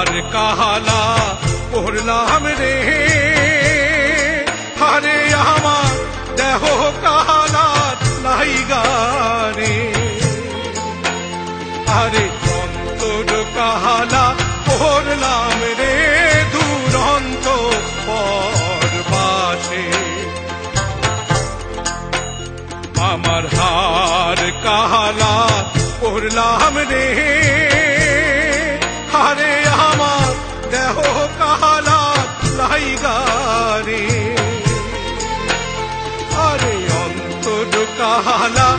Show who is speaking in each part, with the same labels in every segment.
Speaker 1: হার কাহালা পড়লাম রে হারে আমার দেহ কাহালা লাইগারে আরে অন্তর কাহালা পড়লাম রে দুরন্ত পরবাসে আমার হার কাহালা পড়লাম রে অন্তর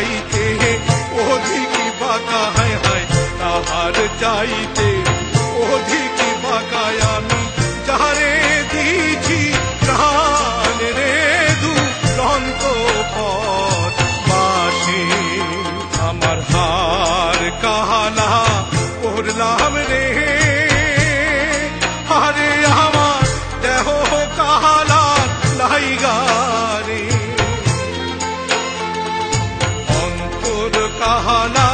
Speaker 1: जाइते ओ जी की बात है हाय ताहार जाइते অন্তর কাহালা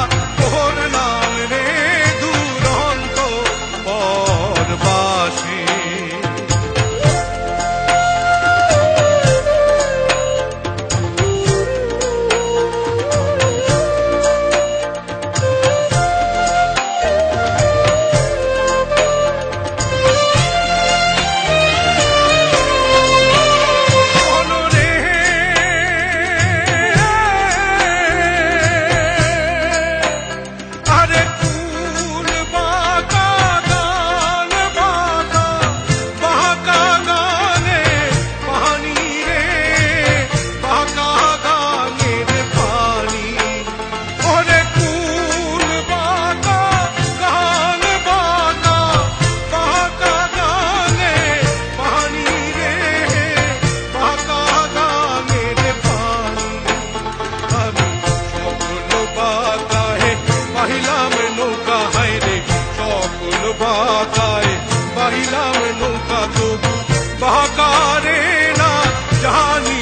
Speaker 1: हिला मनों का तो बहाकारे ना जहानी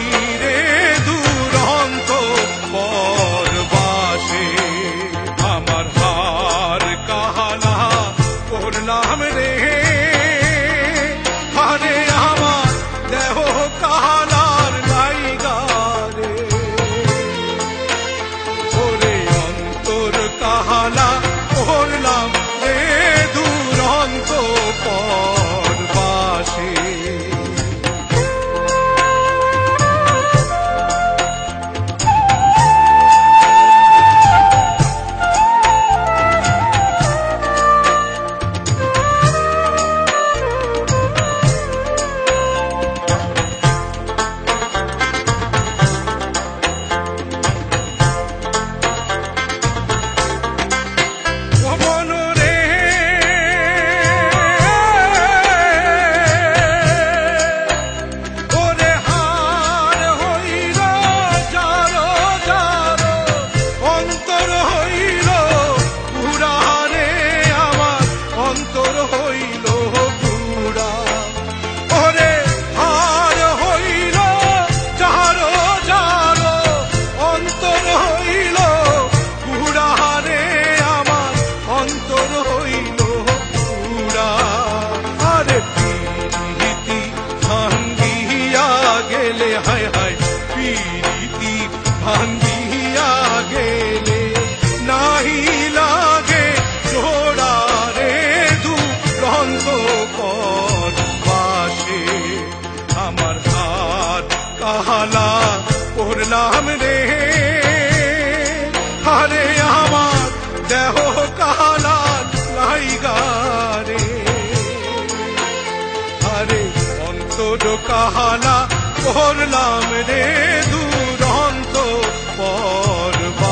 Speaker 1: হইল পুরা। আরে পিরিতি, ভাঙ্গিয়া গেলে, হায় হায়, পিরিতি, ভাঙ্গিয়া গেলে নাহি লাগে জোড়া রে দু আমার হাত কাহালা করলাম রে। তোর কাহানা করলাম রে দুরন্ত পর্ব